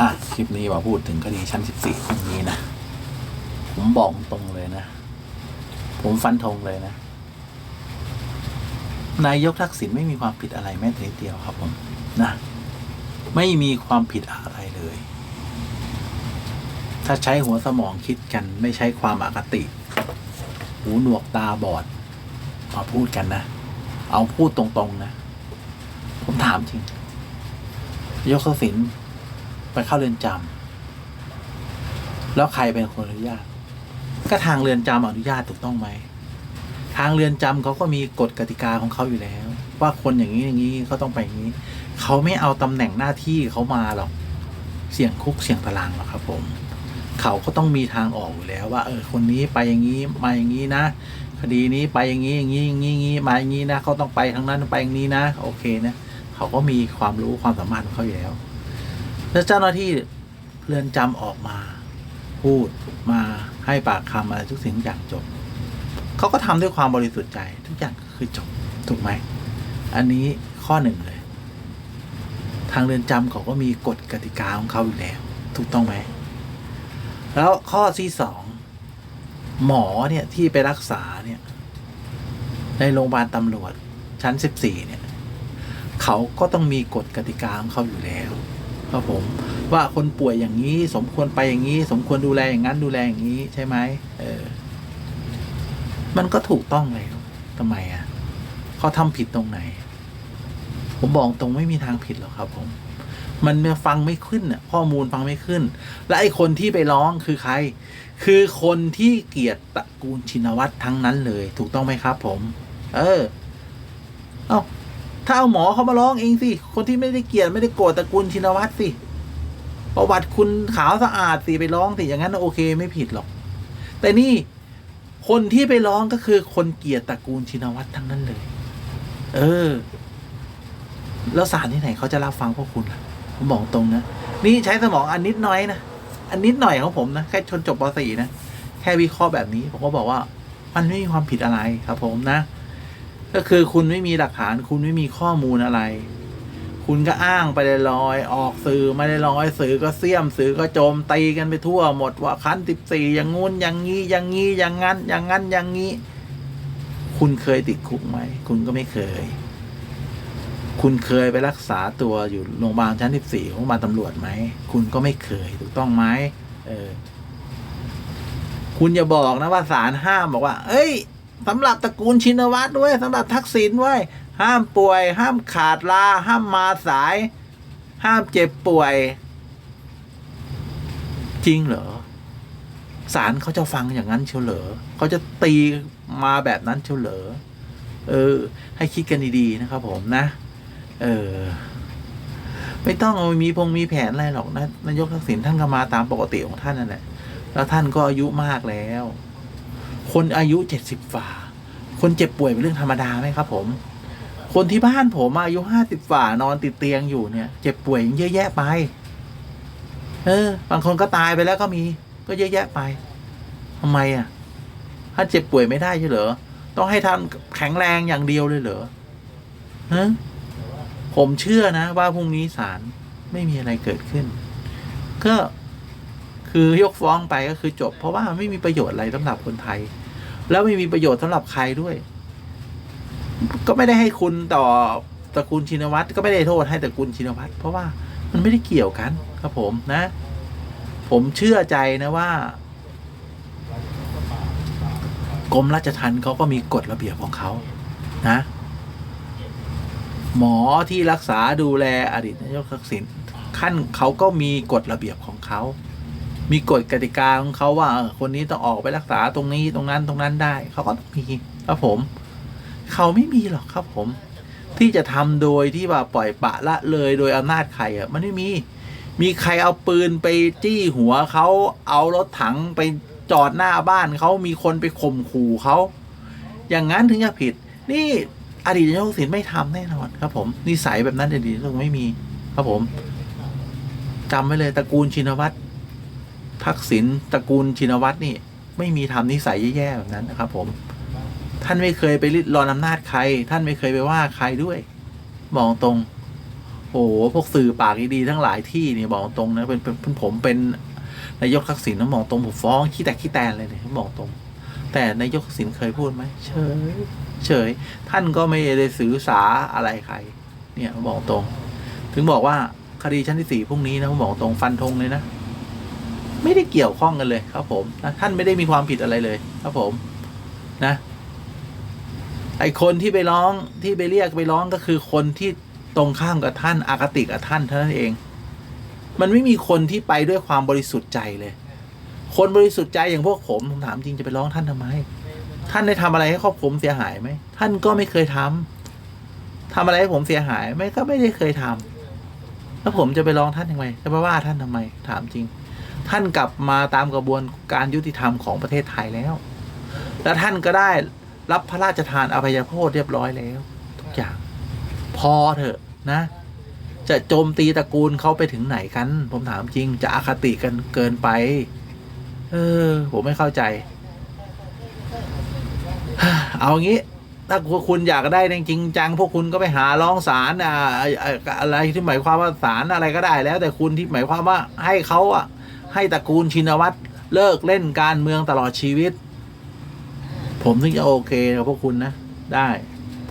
อะคลิปนี้มาพูดถึงคดีชั้นสิบสี่ตรงนี้นะ ผมบอกตรงเลยนะ ผมฟันธงเลยนะ นายกทักษิณไม่มีความผิดอะไรแม้แต่นิดเดียวครับผมนะ ไม่มีความผิดอะไรเลย ถ้าใช้หัวสมองคิดกันไม่ใช้ความอคติ หูหนวกตาบอด มาพูดกันนะ เอาพูดตรงๆนะ ผมถามจริงยกทักษิณ ไปเข้าเรือนจำแล้วใครเป็นคนอนุญาต ก็ทางเรือนจำอนุญาตถูกต้องไหม ทางเรือนจำเขาก็มีกฎกติกาของเขาอยู่แล้ว ว่าคนอย่างนี้อย่างนี้เขาต้องไปอย่างนี้ เขาไม่เอาตำแหน่งหน้าที่เขามาหรอก เสี่ยงคุกเสี่ยงตารางหรอกครับ ผม เขาก็ต้องมีทางออกอยู่แล้ว ว่า เออ คนนี้ไปอย่างนี้มาอย่างนี้นะคดีนี้ไปอย่างนี้อย่างนี้อย่างนี้อย่างนี้มาอย่างนี้นะเขาต้องไปทางนั้นไปอย่างนี้นะ โอเคนะเขาก็มีความรู้ความสามารถของเขาอยู่แล้ว แล้วเจ้าหน้าที่เรือนจำออกมา พูดมาให้ปากคำอะไรทุกสิ่งทุกอย่างจบเขาก็ทำด้วยความบริสุทธิ์ใจทุกอย่างคือจบถูกไหม อันนี้ข้อหนึ่งเลย ทางเรือนจำเขาก็มีกฎกติกาของเขาอยู่แล้ว ถูกต้องไหม แล้วข้อที่สองหมอเนี่ยที่ไปรักษาเนี่ย ในโรงพยาบาลตำรวจชั้นสิบสี่เนี่ย เขาก็ต้องมีกฎกติกาของเขาอยู่แล้ว ครับผม ว่าคนป่วยอย่างนี้ สมควรไปอย่างนี้ สมควรดูแลอย่างนั้นดูแลอย่างนี้ใช่ไหมเออ มันก็ถูกต้องแล้วทำไมอะเขาทำผิดตรงไหน ผมบอกตรงไม่มีทางผิดหรอกครับ ผม มันฟังไม่ขึ้นอะ ข้อมูลฟังไม่ขึ้น และไอ้คนที่ไปร้องคือใคร คือคนที่เกลียดตระกูลชินวัตรทั้งนั้นเลย ถูกต้องไหมครับ ผม เออ เอ้า ถ้าเอาหมอเขามาร้องเองสิ คนที่ไม่ได้เกลียดไม่ได้โกรธตระกูลชินวัตรสิ ประวัติคุณขาวสะอาดสิไปร้องสิอย่างนั้นโอเคไม่ผิดหรอก แต่นี่คนที่ไปร้องก็คือคนเกลียดตระกูลชินวัตรทั้งนั้นเลย เออ แล้วศาลที่ไหนเขาจะรับฟังพวกคุณล่ะผมบอกตรงนะ นี่ใช้สมองอันนิดน้อยนะ อันนิดหน่อยของผมนะ แค่ชนจบป .4 นะ แค่วิเคราะห์แบบนี้ ผมก็บอกว่า มันไม่มีความผิดอะไรครับผมนะ ก็คือคุณไม่มีหลักฐาน คุณไม่มีข้อมูลอะไร คุณก็อ้างไปลอยๆออกสื่อมาลอยๆสื่อก็เสี่ยมสื่อก็โจมตีกันไปทั่วหมดว่าคันสิบสี่อย่างงู้นอย่างงี้อย่างงี้อย่างงั้น อย่างงั้นอย่างงี้ คุณเคยติดคุกไหมคุณก็ไม่เคย คุณเคยไปรักษาตัวอยู่โรงพยาบาลชั้นสิบสี่ของโรงพยาบาลตำรวจไหมคุณก็ไม่เคยถูกต้องไหมเออ คุณอย่าบอกนะว่าศาลห้ามบอกว่า เอ้ย สำหรับตระกูลชินวัตรด้วยสำหรับทักษิณไว้ยห้ามป่วย ห้ามขาดลา ห้ามมาสาย ห้ามเจ็บป่วย จริงเหรอศาลเขาจะฟังอย่างนั้นเชียวเหรอเขาจะตีมาแบบนั้นเชียวเหรอเออ ให้คิดกันดีๆนะครับผมนะ เออ ไม่ต้องเอามีพงมีแผนอะไรหรอกนะนายกทักษิณท่านก็มาตามปกติของท่านนั่นแหละแล้วท่านก็อายุมากแล้ว คนอายุเจ็ดสิบฝ่า คนเจ็บป่วยเป็นเรื่องธรรมดาไหมครับ ผม คนที่บ้านผมอายุห้าสิบฝ่านอนติดเตียงอยู่เนี่ย เจ็บป่วยเยอะแยะไป เออ บางคนก็ตายไปแล้วก็มี ก็เยอะแยะไปทำไมอะ ถ้าเจ็บป่วยไม่ได้ใช่เหรอ ต้องให้ท่านแข็งแรงอย่างเดียวเลยเหรอฮะผมเชื่อนะ ว่าพรุ่งนี้ศาลไม่มีอะไรเกิดขึ้น ก็คือยกฟ้องไปก็คือจบ เพราะว่าไม่มีประโยชน์อะไรสำหรับคนไทย แล้วไม่มีประโยชน์สำหรับใครด้วย ก็ไม่ได้ให้คุณต่อตระกูลชินวัตรก็ไม่ได้โทษให้ตระกูลชินวัตรเพราะว่ามันไม่ได้เกี่ยวกันครับผมนะ ผมเชื่อใจนะว่ากรมราชทัณฑ์เขาก็มีกฎระเบียบของเขานะ หมอที่รักษาดูแลอดีตนายกทักษิณขั้นเขาก็มีกฎระเบียบของเขา มีกฎกติกาของเขาว่าคนนี้ต้องออกไปรักษาตรงนี้ตรงนั้นตรงนั้นได้ เขาก็ต้องมีครับผม เขาไม่มีหรอกครับผม ที่จะทำโดยที่ว่าปล่อยปะละเลยโดยอำนาจใครอะมันไม่มี มีใครเอาปืนไปจี้หัวเขาเอารถถังไปจอดหน้าบ้านเขามีคนไปข่มขู่เขาอย่างนั้นถึงจะผิด นี่อดีตนายกทักษิณไม่ทำแน่นอนครับ ผมนิสัยแบบนั้นอดีตนายกไม่มี ครับผมจำไว้เลยตระกูลชินวัตร ทักษิณตระกูลชินวัตรนี่ ไม่มีทำนิสัยแย่ๆแบบนั้นนะครับ ผม ท่านไม่เคยไปริดรอนอำนาจใคร ท่านไม่เคยไปว่าใครด้วยมองตรง โอ้โหพวกสื่อปากดีๆทั้งหลายที่นี่บอกตรงนะเป็นเป็นผมเป็นนายกทักษิณนะบอกตรงผมฟ้องขี้แตกขี้แตนเลยเนี่ยบอกตรง แต่นายกทักษิณเคยพูดไหมเฉยเฉย ท่านก็ไม่ได้สื่อสาอะไรใคร เนี่ยบอกตรง ถึงบอกว่าคดีชั้นที่สี่พรุ่งนี้นะผมบอกตรงฟันธงเลยนะ ไม่ได้เกี่ยวข้องกันเลยครับผมนะท่านไม่ได้มีความผิดอะไรเลยครับผมนะ ไอคนที่ไปร้องที่ไปเรียกไปร้องก็คือคนที่ตรงข้ามกับท่านอากติกับท่านเท่านั้นเอง มันไม่มีคนที่ไปด้วยความบริสุทธิ์ใจเลย คนบริสุทธิ์ใจอย่างพวกผมผมถามจริงจะไปร้องท่านทำไม ท่านได้ทำอะไรให้ครอบผมเสียหายไหมท่านก็ไม่เคยทำทำอะไรให้ผมเสียหายไหมก็ไม่ได้เคยทำแล้วผมจะไปร้องท่านทำไมจะไปว่าท่านทำไม ถามจริง ท่านกลับมาตามกระบวนการยุติธรรมของประเทศไทยแล้ว แล้วท่านก็ได้รับพระราชทานอภัยโทษเรียบร้อยแล้ว ทุกอย่าง พอเถอะนะ จะโจมตีตระกูลเขาไปถึงไหนกัน ผมถามจริงจะอคติกันเกินไป เออ ผมไม่เข้าใจ เอางี้ถ้าคุณอยากได้จริงจัง พวกคุณก็ไปหาร้องศาลอ่าอะไรที่หมายความว่าศาลอะไรก็ได้แล้ว แต่คุณที่หมายความว่าให้เขาอะ ให้ตระกูลชินวัตรเลิกเล่นการเมืองตลอดชีวิต ผมถึงจะโอเคกับพวกคุณนะ ได้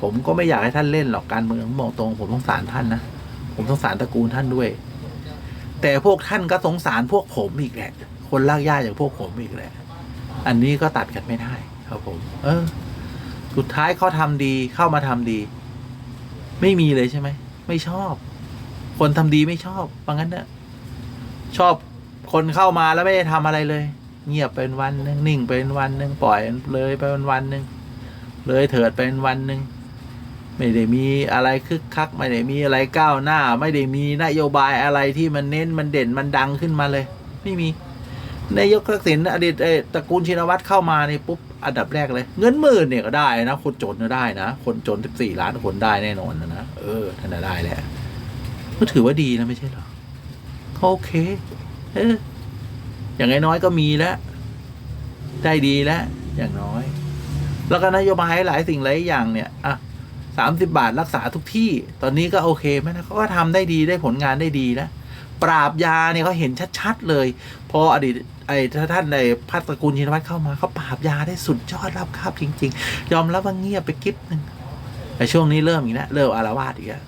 ผมก็ไม่อยากให้ท่านเล่นหรอกการเมืองมบอกตรง ผมสงสารท่านนะผมสงสารตระกูลท่านด้วย แต่พวกท่านก็สงสารพวกผมอีกแหละ คนลากย่าอย่างพวกผมอีกแหละ อันนี้ก็ตัดกันไม่ได้ ครับผม เออ สุดท้ายเขาทำดีเข้ามาทำดี ไม่มีเลยใช่ไหมไม่ชอบ คนทำดีไม่ชอบว่างั้นเนอะชอบ คนเข้ามาแล้วไม่ได้ทำอะไรเลย เงียบเป็นวันหนึ่งนิ่งเป็นวันหนึ่งปล่อยเลยไปเป็นวันหนึ่งเลยเถิดเป็นวันหนึ่งไม่ได้มีอะไรคึกคัก ไม่ได้มีอะไรก้าวหน้า ไม่ได้มีนโยบายอะไรที่มันเน้นมันเด่นมันดังขึ้นมาเลย ไม่มีนายกทักษิณอดีตเอตระกูลชินวัตรเข้ามานี่ปุ๊บอันดับแรกเลย เงินหมื่นเนี่ยก็ได้นะคนจนก็ได้นะ คนจนสิบสี่ล้านคนได้แน่นอนนะเออท่านได้แหละก็ถือว่าดีนะไม่ใช่หรอโอเค อย่างน้อยก็มีแล้วได้ดีแล้ว อย่างน้อย แล้วก็นโยบายหลายสิ่งหลายอย่างเนี่ยอะสามสิบาทรักษาทุกที่ ตอนนี้ก็โอเคไหมนะเขาก็ทำได้ดีได้ผลงานได้ดีนะปราบยาเนี่ยเขาเห็นชัด ๆ เลย พออดีตไอ้ท่านในพัฒตระกูลชินวัตรเข้ามาเขาปราบยาได้สุดยอดรับครับจริง ๆ ยอมรับว่าเงียบไปกิ๊บหนึ่งแต่ช่วงนี้เริ่มอีกแล้วเริ่มอารวาสอีกแล้ว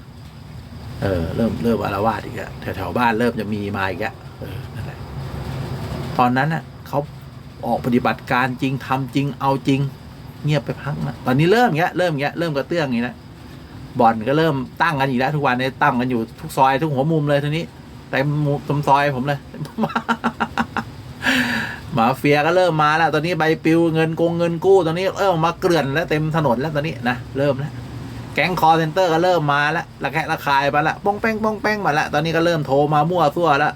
เออเริ่มเริ่มอารวาสอีกแล้วแถวๆบ้านเริ่มจะมีมาอีกแล้วเออนั่นแหละ ตอนนั้นน่ะเขาออกปฏิบัติการจริงทำจริงเอาจริง เงียบไปพักนะตอนนี้เริ่มเงี้ยเริ่มเงี้ยเริ่มกระเตื้องอย่างนี้แล้วบ่อนก็เริ่มตั้งกันอีกแล้วทุกวันนี้ตั้งกันอยู่ทุกซอยทุกหัวมุมเลยทีนี้เต็มมุมตมซอยผมเลยมาเฟียก็เริ่มมาแล้วตอนนี้ใบปลิวเงินกงเงินกู้ตอนนี้เริ่มมาเกลื่อนแล้วเต็มถนนแล้วตอนนี้นะเริ่มแล้วแก๊งคอร์เซนเตอร์ก็เริ่มมาแล้วระแคะระคายมาละป้องแป้งป้องแป้งมาแล้วตอนนี้ก็เริ่มโทรมามั่วซั่วแล้ว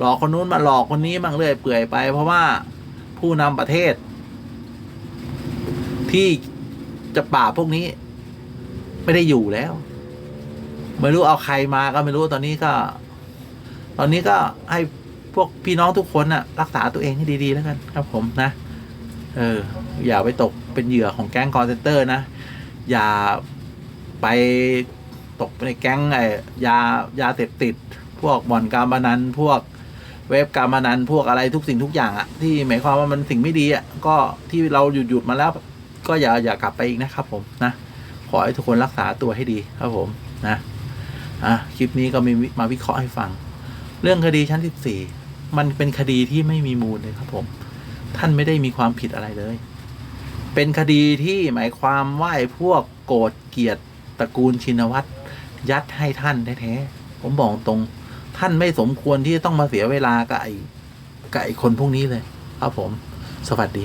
หลอกคนนู้นมาหลอกคนนี้มั่งเรื่อยเปื่อยไป เพราะว่าผู้นำประเทศ ที่จะปราบพวกนี้ ไม่ได้อยู่แล้ว ไม่รู้เอาใครมาก็ไม่รู้ตอนนี้ก็ ตอนนี้ก็ให้พวกพี่น้องทุกคนน่ะ รักษาตัวเองให้ดีๆแล้วกัน ครับผมนะ เออ อย่าไปตกเป็นเหยื่อของแก๊งคอร์เซนเตอร์นะ อย่าไปตกในแก๊งไอ้ยายาเสพติด พวกบ่อนการพนันพวก เว็บการพนันพวกอะไรทุกสิ่งทุกอย่างอะที่หมายความว่ามันสิ่งไม่ดีอะก็ที่เราหยุดหยุดมาแล้ว ก็อย่าอย่ากลับไปอีกนะครับผมนะขอให้ทุกคนรักษาตัวให้ดีครับผมนะอะคลิปนี้ก็มีมาวิเคราะห์ให้ฟัง เรื่องคดีชั้นที่สี่มันเป็นคดีที่ไม่มีมูลเลยครับผม ท่านไม่ได้มีความผิดอะไรเลย เป็นคดีที่หมายความว่าไอ้พวกโกรธเกลียดตระกูลชินวัตรยัดให้ท่านแท้ๆผมบอกตรง ท่านไม่สมควรที่จะต้องมาเสียเวลากับไอ้กับไอ้คนพวกนี้เลย ครับผม สวัสดี